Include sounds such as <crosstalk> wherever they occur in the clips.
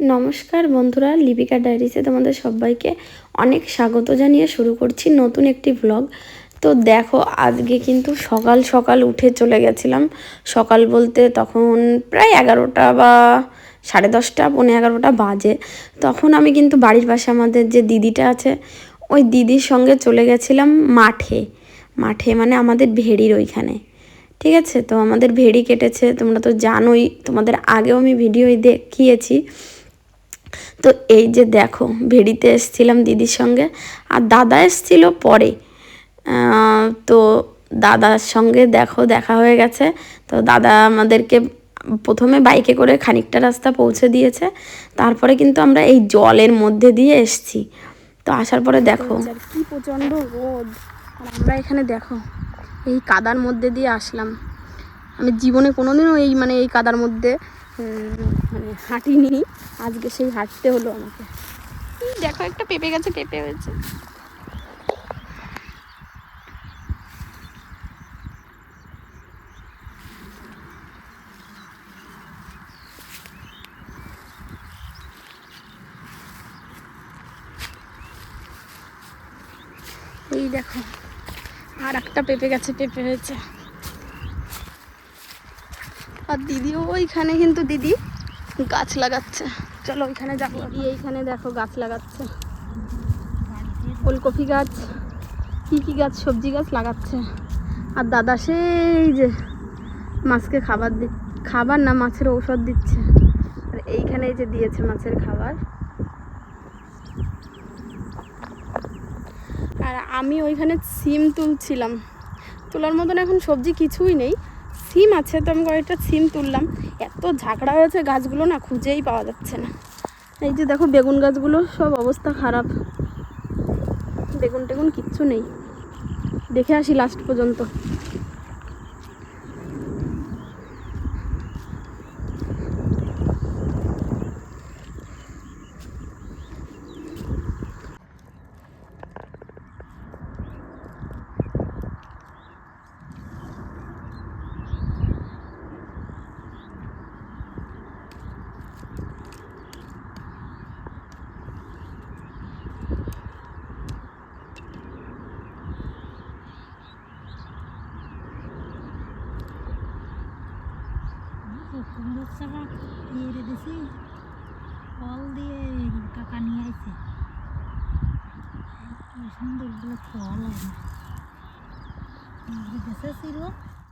নমস্কার বন্ধুরা, লিপিকা ডায়েরিসে তোমাদের সবাইকে অনেক স্বাগত জানিয়ে শুরু করছি নতুন একটি ব্লগ তো দেখো, আজকে কিন্তু সকাল সকাল উঠে চলে গেছিলাম। সকাল বলতে তখন প্রায় এগারোটা বা সাড়ে দশটা পনেরো এগারোটা বাজে। তখন আমি কিন্তু বাড়ির পাশে আমাদের যে দিদিটা আছে, ওই দিদির সঙ্গে চলে গেছিলাম মাঠে। মাঠে মানে আমাদের ভেড়ির ওইখানে। ঠিক আছে? তো আমাদের ভেড়ি কেটেছে, তোমরা তো জানোই, তোমাদের আগেও আমি ভিডিওই দেখিয়েছি। তো এই যে দেখো, ভেড়িতে এসছিলাম দিদির সঙ্গে, আর দাদা এসছিল পরে। তো দাদার সঙ্গে দেখো, দেখা হয়ে গেছে। তো দাদা আমাদেরকে প্রথমে বাইকে করে খানিকটা রাস্তা পৌঁছে দিয়েছে। তারপরে কিন্তু আমরা এই জলের মধ্যে দিয়ে এসছি। তো আসার পরে দেখো। কি প্রচণ্ড রোদ। আমরা এখানে দেখো, এই কাদার মধ্যে দিয়ে আসলাম। আমি জীবনে কোনোদিনও এই মানে এই কাদার মধ্যে মানে হাঁটিনি আজকে সেই হাঁটতে হলো আমাকে। এই দেখো একটা পেঁপে গাছে পেঁপে হয়েছে। এই দেখো আর একটা পেঁপে গেছে পেঁপে হয়েছে। আর দিদিও ওইখানে কিন্তু দিদি গাছ লাগাচ্ছে। চলো ওইখানে যাব দিদি এইখানে দেখো গাছ লাগাচ্ছে। ফুলকপি গাছ, কি কি গাছ, সবজি গাছ লাগাচ্ছে। আর দাদা সেই যে মাছকে খাবার দি, খাবার না, মাছের ঔষধ দিচ্ছে। আর এইখানে এই যে দিয়েছে মাছের খাবার। আর আমি ওইখানে সিম তুলছিলাম। তোলার মতন এখন সবজি কিছুই নেই। সিম আছে, তো আমি কয়েকটা সিম তুললাম। এত ঝাঁকড়া হয়েছে গাছগুলো না, খুঁজেই পাওয়া যাচ্ছে না। এই যে দেখো, বেগুন গাছগুলো সব অবস্থা খারাপ। বেগুন টেগুন কিচ্ছু নেই। দেখে আসি লাস্ট পর্যন্ত কুমড়োর চারা ইয়ে দিছি ফল দিয়ে কাকা নিয়ে আইছে কি সুন্দর এগুলো ফল হয় দেখেছিল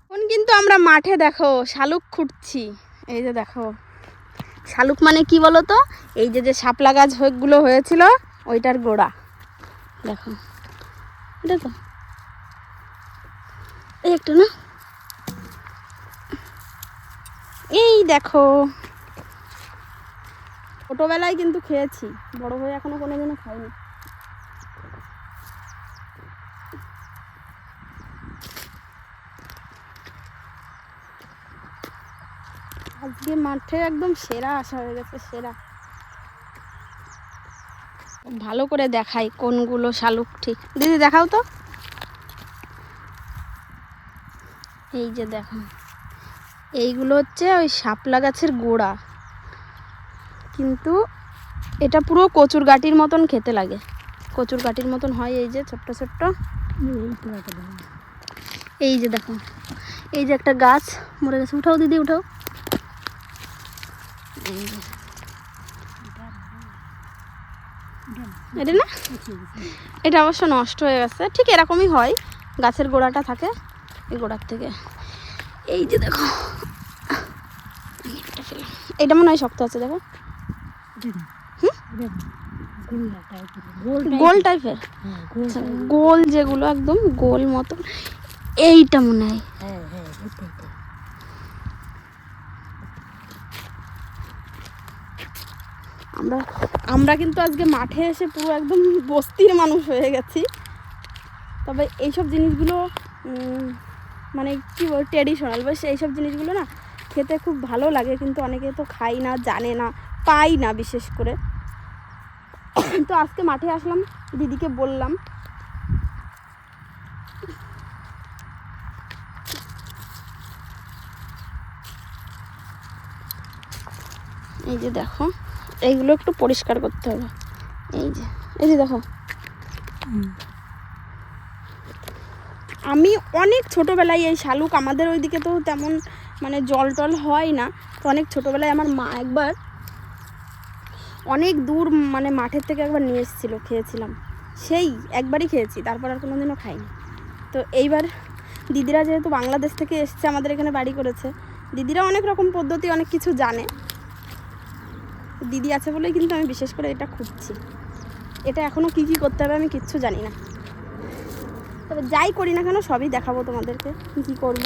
এখন কিন্তু আমরা মাঠে দেখো, শালুক খুঁটছি। এই যে দেখো। শালুক মানে কি বলো তো এই যে যে শাপলা গাছ হয়েগুলো হয়েছিল, ওইটার গোড়া। দেখো। দেখো। এই একটু না। এই দেখো। ছোটোবেলায় কিন্তু খেয়েছি, বড় হয়ে এখনও কোনোদিনও খাইনি। আজকে মাঠে একদম সেরা আসা হয়ে গেছে, সেরা। ভালো করে দেখাই কোনগুলো শালুক ঠিক। দিদি, দেখাও তো। এই যে দেখো এইগুলো হচ্ছে ওই শাপলা গাছের গোড়া। কিন্তু এটা পুরো কচুর গাটির মতন খেতে লাগে। কচুর গাটির মতন হয় এই যে ছোট্ট ছোট্ট। এই যে দেখো এই যে একটা গাছ। মরে গেছে। উঠাও দিদি, উঠাও। এটা না? এটা অবশ্য নষ্ট হয়ে গেছে। ঠিক এরকমই হয়। গাছের গোড়াটা থাকে এই গোড়ার থেকে। এই যে দেখো। এটা মনে হয় শক্ত আছে দেখো। গোল টাইপের। হ্যাঁ গোল আচ্ছা, গোল যেগুলো একদম গোল মতন। এইটা মনে হয় হ্যাঁ হ্যাঁ এটা এটা আমরা আমরা কিন্তু আজকে মাঠে এসে পুরো একদম বস্তির মানুষ হয়ে গেছি। তবে এইসব জিনিসগুলো মানে কি বল ট্রেডিশনাল বা এইসব জিনিসগুলো না খেতে খুব ভালো লাগে, কিন্তু অনেকে তো খাই না, জানে না, পাই না বিশেষ করে। তো আজকে মাঠে আসলাম, দিদিকে বললাম। এই যে দেখো। এইগুলো একটু পরিষ্কার করতে হবে। এই যে এই যে দেখো। আমি অনেক ছোটোবেলায় এই শালুক, আমাদের ওইদিকে তো তেমন মানে জল টল হয় না, তো অনেক ছোটোবেলায় আমার মা একবার অনেক দূর মানে মাঠের থেকে একবার নিয়ে এসেছিল, খেয়েছিলাম। সেই একবারই খেয়েছি, তারপর আর কোনোদিনও খাইনি। তো এইবার দিদিরা যেহেতু বাংলাদেশ থেকে এসছে, আমাদের এখানে বাড়ি করেছে, দিদিরা অনেক রকম পদ্ধতি, অনেক কিছু জানে। দিদি আছে বলেই কিন্তু আমি বিশেষ করে এটা খুঁজছি। এটা এখনও কী কী করতে হবে আমি কিচ্ছু জানি না। তবে যাই করি না কেন সবই দেখাবো তোমাদেরকে কী কী করব।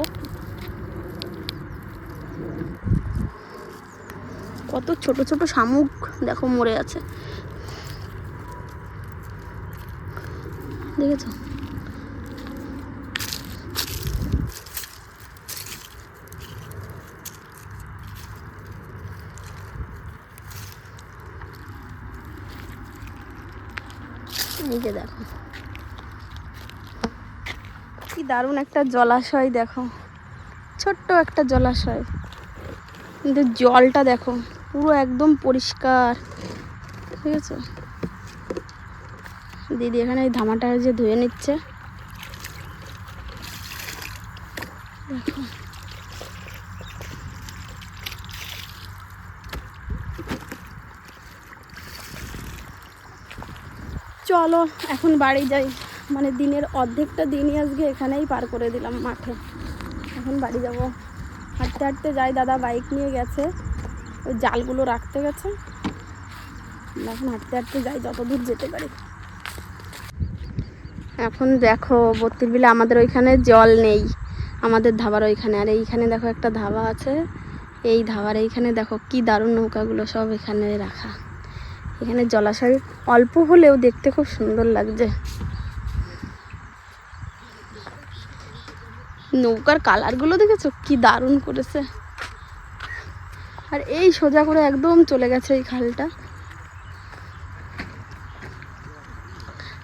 কত ছোট ছোট শামুক দেখো মরে আছে। দেখেছ? যে দেখো। কি দারুণ একটা জলাশয় দেখো। ছোট্ট একটা জলাশয়। কিন্তু জলটা দেখো, পুরো একদম পরিষ্কার। ঠিক আছে? দিদি এখানে এই ধামাটা যে ধুয়ে নিচ্ছে। চলো, এখন বাড়ি যাই। মানে দিনের অর্ধেকটা দিনই আজকে এখানেই পার করে দিলাম মাঠে। এখন বাড়ি যাব। হাঁটতে হাঁটতে যাই, দাদা বাইক নিয়ে গেছে। ওই জালগুলো রাখতে গেছে। এখন হাঁটতে হাঁটতে যাই যত দূর যেতে পারি। এখন দেখো বত্রির বিলে আমাদের ওইখানে জল নেই। আমাদের ধাবার ওইখানে। আর এইখানে দেখো একটা ধাবা আছে। এই ধাবার এইখানে দেখো কি দারুণ নৌকাগুলো সব এখানে রাখা। এখানে জলাশয় অল্প হলেও দেখতে খুব সুন্দর লাগছে। নৌকার কালারগুলো দেখেছ? কি দারুণ করেছে। আর এই সোজা করে একদম চলে গেছে এই খালটা।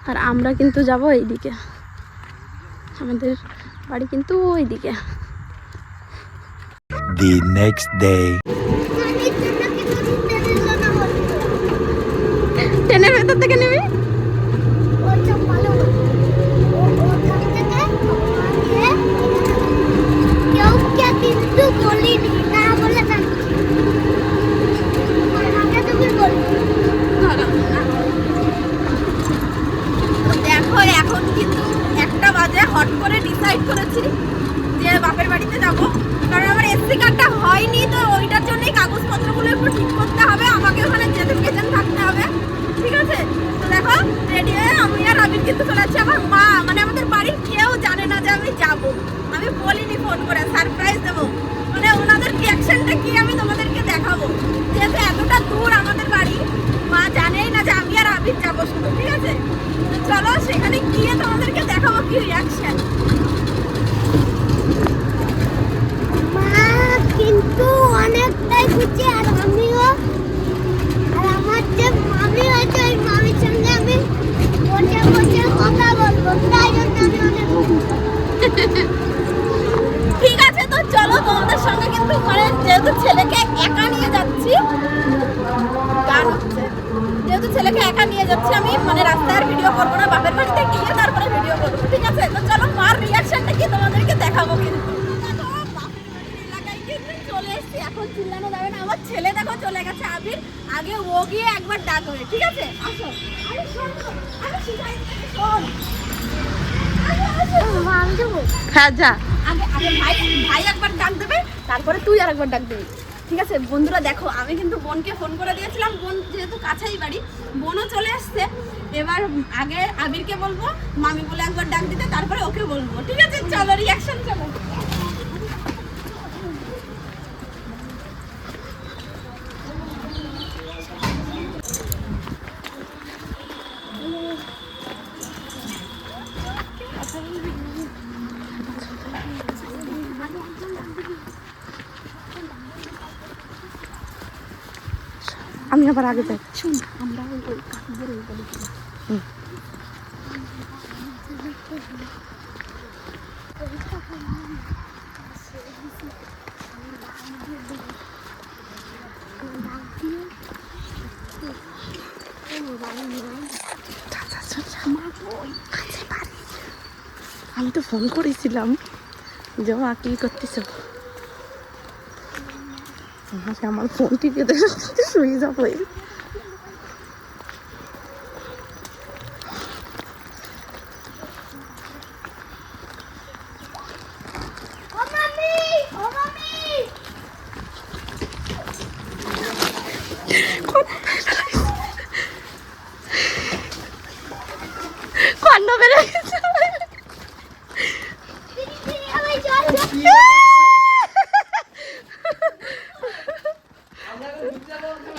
আর আমরা কিন্তু যাব এইদিকে। আমাদের বাড়ি কিন্তু ওইদিকে। The next day. ভেতর থেকে নেবি? এখন কিন্তু একটা বাজে, হট করে ডিসাইড করেছি যে বাপের বাড়িতে যাব কারণ আমার এসসি কার্ডটা হয়নি তো ওইটার জন্যই কাগজপত্রগুলো একটু ঠিক করতে হবে আমাকে ওখানে যেতে প্রেজেন্ট থাকতে হবে ঠিক আছে তো দেখো রেডি হয়ে আমি আর আবির কিন্তু চলে যাচ্ছি আমার মা। মানে আমাদের বাড়ির কেউ জানে না যে আমি যাব। আমি বলিনি ফোন করে সারপ্রাইজ দেবো। মানে ওনাদের রিয়াকশনটা কি আমি তোমাদেরকে দেখাবো? যেহেতু এতটা দূর আমাদের বাড়ি, মা জানেই না যে আমি আর আবির যাব শুধু, ঠিক আছে? তো চলো সেখানে গিয়ে তোমাদেরকে দেখাবো কি রিয়াকশন কিন্তু অনেকটাই খুঁজছে, আর আমিও আর আমার যে মামি হয়েছে, ওই মামির সঙ্গে আমি ঠিক আছে তো, চলো তোমাদের সঙ্গে কিন্তু মানে যেহেতু ছেলেকে একা নিয়ে যাচ্ছি গান যেহেতু ছেলেকে একা নিয়ে যাচ্ছি, আমি মানে রাস্তায় আর ভিডিও করব না, বাপের বাড়িতে গিয়ে তারপরে ভিডিও করব, ঠিক আছে? তো চলো, মার রিয়াকশনটা কি তোমাদেরকে দেখাবো কিন্তু। চলে এসেছি, এখন চিল্লানো যাবে না, আমার ছেলে দেখো চলে গেছে, আবির। আগে ও গিয়ে একবার ডাকবে, ঠিক আছে? আসো। হ্যাঁ যা। ভাই ভাই একবার ডাক দেবে, তারপরে তুই আর একবার ডাক দিবি। ঠিক আছে? বন্ধুরা, দেখো, আমি কিন্তু বোনকে ফোন করে দিয়েছিলাম। বোন যেহেতু কাছেই বাড়ি, বোনও চলে আসছে। এবার আগে আবিরকে বলব, মামি বলে একবার ডাক দিতে, তারপরে ওকে বলব। ঠিক আছে? চলো রিয়াকশন চলো। আমি আবার আগে যাই শুন আমরা ওই ওই কাকুদের ওই গলি আমি তো ফোন করেছিলাম যে মা কি করতেছ? আমাকে আমার ফোন টিপে দেখে সুইচ ও মামি ও মামি কন্ন বেড়ে গেছে দিদি দিদি আমি জল জল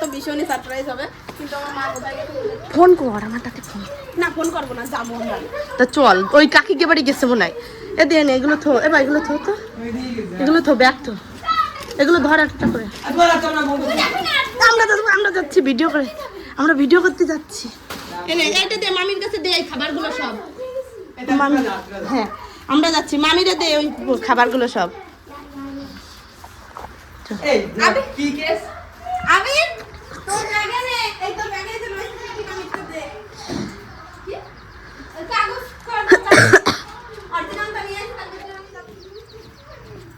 তো ভীষণই সারপ্রাইজ হবে। কিন্তু আমার মা কোথায় ফোন কর আমার তাকে ফোন। না ফোন করব না যাব আমরা। তা চল ওই কাকিকে বাড়ি গেছে মনে হয়? এ দিয়ে নে এগুলো থো এবার এগুলো থো তো। এগুলো থো ব্যাগ তো এগুলো ধর একটা করে। আমরা তো আমরা যাচ্ছি ভিডিও করে। আমরা ভিডিও করতে যাচ্ছি। এইটা দে মামির কাছে দে এই খাবারগুলো সব। মামি হ্যাঁ আমরা যাচ্ছি। মামিরে দে ওই খাবারগুলো সব। আমি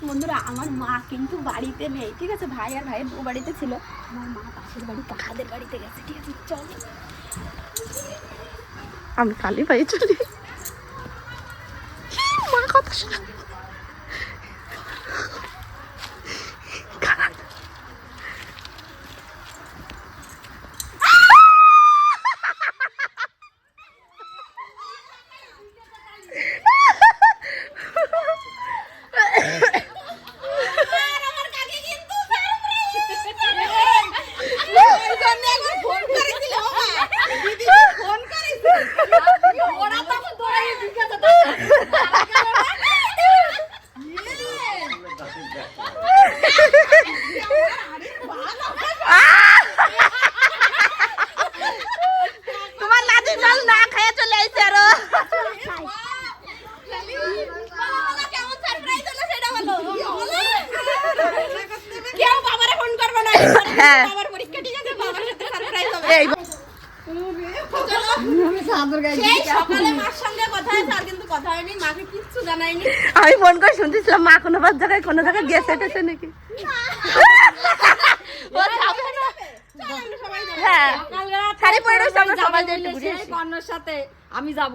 বন্ধুরা আমার মা কিন্তু বাড়িতে নেই ঠিক আছে? ভাই আর ভাইয়ের বউ বাড়িতে ছিল। আমার মা পাশের বাড়ি কাকাদের বাড়িতে গেছে ঠিক আছে? চল। আমি কালি পাই চলি। মা কথা শোনা খারাপ। তোমার নাতি জল না খেয়ে চলে আইছে আরও কেউ বাবারে ফোন করবে না হ্যাঁ। পরীক্ষা ঠিক আছে বাবার সাথে সারপ্রাইজ হবে। এই আমি ফোন করে শুনতেছিলাম মা কোনো জায়গায় কোনো জায়গায় গেছে টেছে নাকি? <laughs> ও যাবে না চল আমরা সবাই যাব। হ্যাঁ সকালবেলা শাড়ি পরে রয়েছে আমরা যাব সবাই যে একটু বলে ঘুরে সেই আসি। কর্ণর সাথে আমি যাব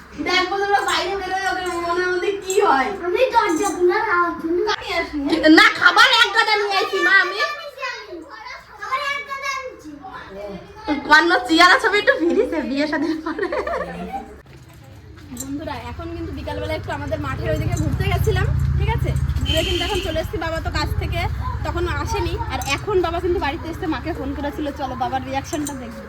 দেখব তোমরা বাইরে বেরোয় ওদের মনের মধ্যে কি হয়? আমি দরজা না খাবার এক গাদা নিয়ে আইছি মা আমি। আমার এক গাদা আনছি মান্য চিয়ারা ছবি একটু ভিড়িছে বিয়ে শাদির পরে। বন্ধুরা এখন কিন্তু বিকালবেলা একটু আমাদের মাঠের ওইদিকে ঘুরতে গেছিলাম ঠিক আছে? ঘুরে কিন্তু এখন চলে এসেছি বাবা তো কাজ থেকে তখন আসেনি। আর এখন বাবা কিন্তু বাড়িতে এসে মাকে ফোন করেছিল চলো বাবার রিয়াকশনটা দেখব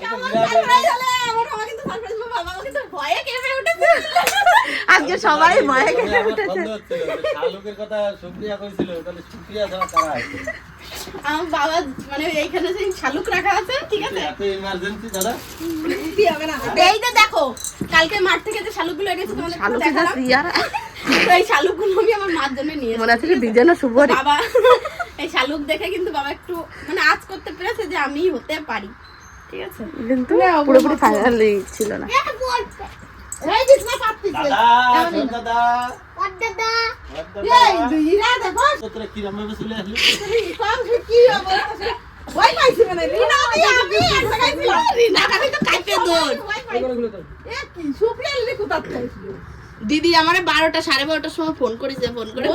কেমন surprise হলো? আমার বাবা কিন্তু surprise, বাবা কিন্তু ভয়ে কেঁপে উঠেছে। আজকে সবাই ভয়ে কেটে আমার উঠেছে সন্দেহ হচ্ছিল যে শাহরুখের কথা সুপ্রিয়া কইছিল তাহলে সুপ্রিয়া ছাড়া কারা আছে? আমার বাবা মানে এইখানে সেই শালুক রাখা আছে ঠিক আছে? এত ইমার্জেন্সি দাদা? এই যে দেখো কালকে মাঠ থেকে যে শালুকগুলো এনেছে তোমাদের শালুকে দেখালাম। তো এই শালুকগুলো আমি আমার মার জন্য নিয়ে মনে আছে? দুজন শুভ বাবা এই শালুক দেখে কিন্তু বাবা একটু মানে আজ করতে পেরেছে যে আমি হতে পারি ঠিক আছে? কিন্তু পুরোপুরি ফাইনালি ছিল না। দাদা আমার বারোটা সাড়ে বারোটার সময় ফোন করেছে ফোন করে।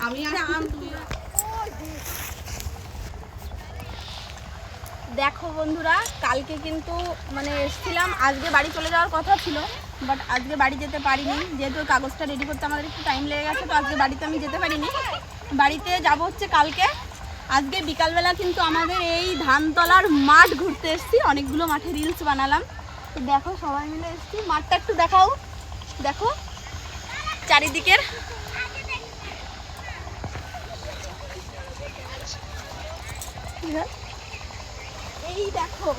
আমি আর আম তুই দেখো বন্ধুরা, কালকে কিন্তু মানে এসেছিলাম, আজকে বাড়ি চলে যাওয়ার কথা ছিল বাট আজকে বাড়ি যেতে পারিনি। যেহেতু কাগজটা রেডি করতে আমাদের একটু টাইম লেগে গেছে, তো আজকে বাড়িতে আমি যেতে পারিনি। বাড়িতে যাব হচ্ছে কালকে। আজকে বিকালবেলা কিন্তু আমাদের এই ধানতলার মাঠ ঘুরতে এসেছি, অনেকগুলো মাঠে রিলস বানালাম। তো দেখো, সবাই মিলে এসেছি। মাঠটা একটু দেখাও। দেখো, চারিদিকের। এই দেখো।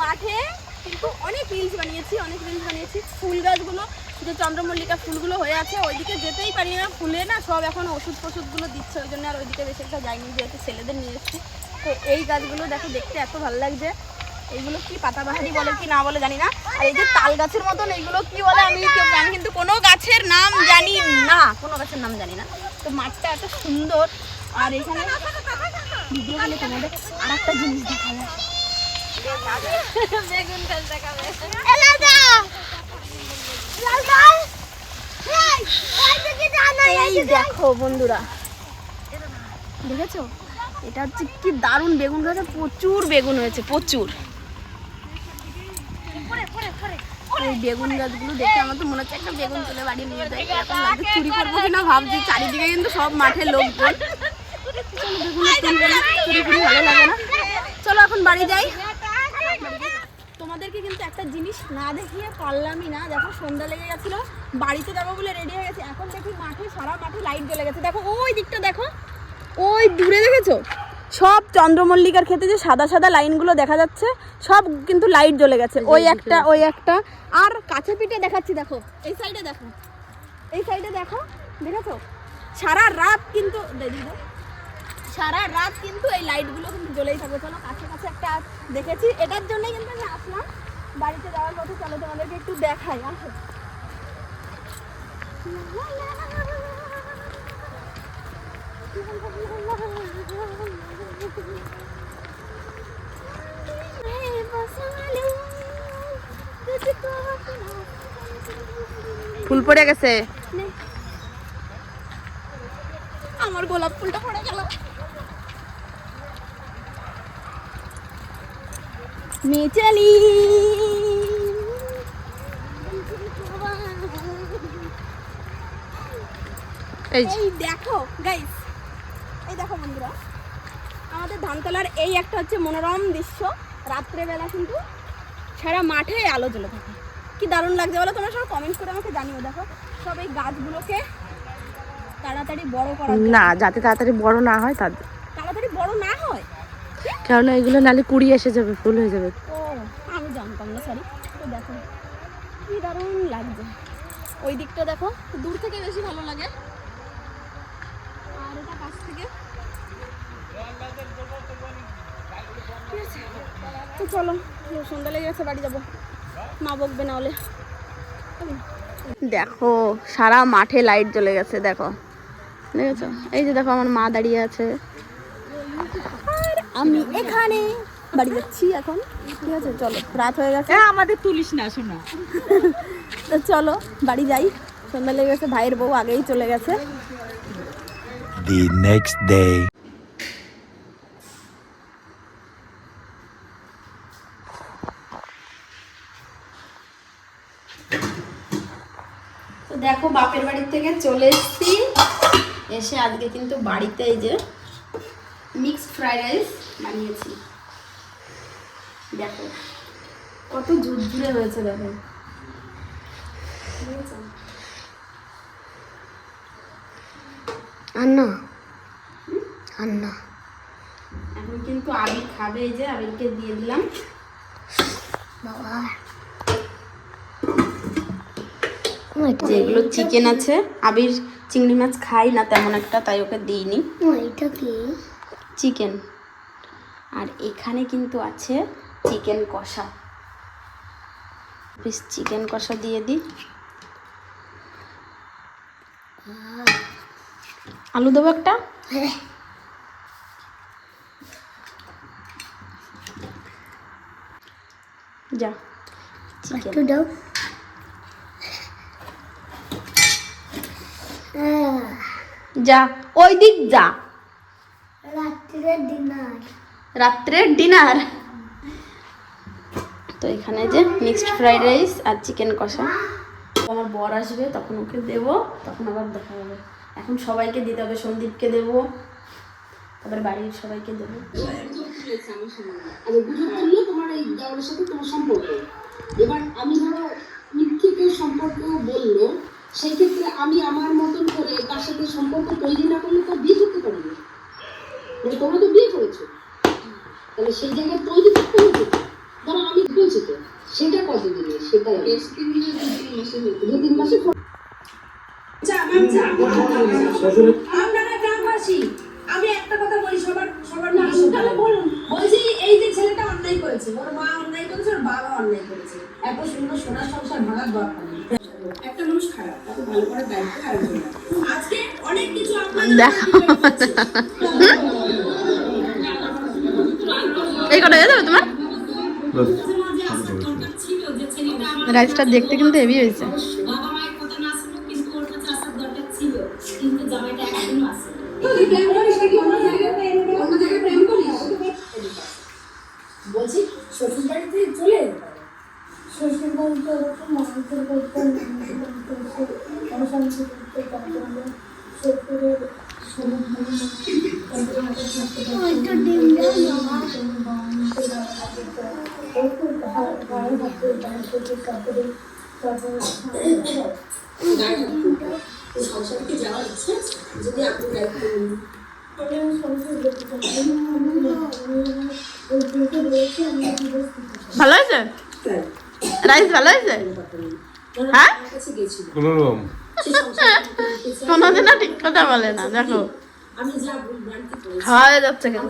মাঠে কিন্তু অনেক রিলস বানিয়েছি, অনেক রিলস বানিয়েছি। ফুল গাছগুলো যে চন্দ্রমল্লিকা ফুলগুলো হয়ে আছে। ওইদিকে যেতেই পারি না, ফুলে না সব এখন ওষুধ ফষুধগুলো দিচ্ছে, ওই জন্য আর ওইদিকে বেশি একটা যাইনি, যেহেতু ছেলেদের নিয়ে এসেছি। তো এই গাছগুলো দেখো দেখতে এত ভালো লাগছে। এইগুলো কি পাতাবাহারি বলে কি না বলে জানি না। আর এই যে তাল গাছের মতন এইগুলো কি বলে আমি কেউ আমি কিন্তু কোনো গাছের নাম জানি না, কোনো গাছের নাম জানি না। তো মাঠটা এত সুন্দর। আর এখানে ভিডিও তোমাদের আর একটা জিনিস দেখা বেগুন গাছ দেখাবে। এই দেখো বন্ধুরা। দেখেছ? এটা হচ্ছে কি দারুণ বেগুন গাছে প্রচুর বেগুন হয়েছে প্রচুর। এই বেগুন গাছগুলো দেখে আমার তো মনে হচ্ছে একটা বেগুন তুলে বাড়ি নিয়ে যাই। এখন চুরি করব কিনা ভাবছি চারিদিকে কিন্তু সব মাঠে লোকজন। চলো এখন বাড়ি যাই তোমাদেরকে কিন্তু একটা জিনিস না দেখিয়ে পারলামই না। দেখো, সন্ধ্যা লেগে গেছিল, বাড়িতে যাব বলে রেডি হয়ে গেছে। এখন দেখি মাঠে, সারা মাঠে লাইট জ্বলে গেছে। দেখো, ওই দিকটা দেখো, ওই দূরে দেখেছ? সব চন্দ্রমল্লিকার ক্ষেত্রে যে সাদা সাদা লাইনগুলো দেখা যাচ্ছে, সব কিন্তু লাইট জ্বলে গেছে। ওই একটা ওই একটা। আর কাছে পিঠে দেখাচ্ছি, দেখো, এই সাইডে দেখো, এই সাইডে দেখো, দেখেছ? সারা রাত কিন্তু দিদি সারা রাত কিন্তু এই লাইটগুলো কিন্তু জ্বলেই থাকবে। চলো কাছে কাছে একটা দেখেছি। এটার জন্যই কিন্তু আমি আসলাম। বাড়িতে যাওয়ার পথে চলো তোমাদেরকে একটু দেখাই আসো। ফুল পড়ে গেছে। আমার গোলাপ ফুলটা পড়ে গেল। মেচালি এই দেখো গাইস এই দেখো বন্ধুরা আমাদের ধানতলার এই একটা হচ্ছে মনোরম দৃশ্য। রাত্রেবেলা কিন্তু সারা মাঠে আলো জ্বলে থাকে। কি দারুণ লাগছে বলো? তোমরা সব কমেন্ট করে আমাকে জানিও দেখো। সব এই গাছগুলোকে তাড়াতাড়ি বড় করা না যাতে তাড়াতাড়ি বড় না হয় তাড়াতাড়ি বড় না হয়? কারণ এগুলো নালে কুড়ি এসে যাবে, ফুল হয়ে যাবে। আমি জানতাম না সরি দেখো, কি দারুণ লাগছে। ওই দিকটা দেখো, দূর থেকে বেশি ভালো লাগে। আর এটা কাছ থেকে। তো চলো সন্ধ্যা লেগে গেছে, বাড়ি যাব। মা বকবে না হলে। দেখো, সারা মাঠে লাইট জ্বলে গেছে, দেখো। দেখেছ? এই যে দেখো, আমার মা দাঁড়িয়ে আছে। আমি এখানে। বাড়ি যাচ্ছি এখন। ঠিক আছে চলো রাত হয়ে গেছে। আমাদের তুলিস না শোনা। তো চলো বাড়ি যাই। সন্ধ্যা লেগে গেছে ভাইয়ের বউ আগেই চলে গেছে। The next day. তো দেখো বাপের বাড়ির থেকে চলে এসেছি। এসে আজকে কিন্তু বাড়িতে এই যে মিক্সড ফ্রাইড রাইস বানিয়েছি। দেখো কত ঝুরঝুরে হয়েছে দেখো। আন্না। আন্না। এখন কিন্তু আবির খাবে এই যে আবিরকে দিয়ে দিলাম। বাবা। যেগুলো চিকেন আছে আবির চিংড়ি মাছ খাই না তেমন একটা তাই ওকে দিইনি। এটা কি? চিকেন। আর এখানে কিন্তু আছে চিকেন কষা। বেশ চিকেন কষা দিয়ে দিই। আলু দেবো একটা? যা চিকেন। দাও। যা ওই দিক যা। রাত্রে ডিনার। রাত্রের ডিনার? তো এখানে যে মিক্সড ফ্রাইড রাইস আর চিকেন কষা। আমার বর আসবে তখন ওকে দেব তখন আবার দেখা হবে। এখন সবাইকে দিতে হবে সন্দীপকে দেব। তারপরে বাড়ির সবাইকে দেবো। আর তোমার এই দেওয়ারের সাথে তোমার সম্পর্ক। এবার আমি ধরো মিথ্যে সম্পর্ক বলল সেই ক্ষেত্রে আমি আমার মতন করে তার সাথে সম্পর্ক তৈরি না করলে তো বিয়ে করতে পারি মানে তোমরা তো বিয়ে করেছ। তাহলে সেই জায়গায় তৈরি করতে হবে ধরো আমি বলছি তো সেটা কতদিনে সেটাই দু তিন মাসে আপনারা গ্রামবাসী। আমি একটা কথা বলি সবার সবার না বলুন। বলছি এই যে ছেলেটা অন্যায় করেছে ওর মা অন্যায় করেছে ওর বাবা অন্যায় করেছে। এত সুন্দর সোনার সংসার ভাঙার দরকার। একটা মানুষ খারাপ তাকে ভালো করার দায়িত্ব আরেকজনের। আজকে অনেক কিছু এই কটা হয়ে যাবে তোমার? রাইসটা দেখতে কিন্তু হেভি হয়েছে তুই প্রেম করিস নাকি অন্য জায়গায় অন্য জায়গায় প্রেম করিস বলছি শ্বশুর বাড়িতে চলে যেতে পারে শ্বশুর বাড়িতে ওরকম অশান্তি করতে তারপরে শ্বশুরের ওইটা ডিম দাও সংসারকে যাওয়ার ইচ্ছে আছে? যদি আপনি দায়িত্ব নিন ভালো হয়েছে রাইস ভালো হয়েছে? হ্যাঁ? কোনোরকম কোনোদিনও ঠিক কথা বলে না দেখো। খাওয়া যাচ্ছে কেন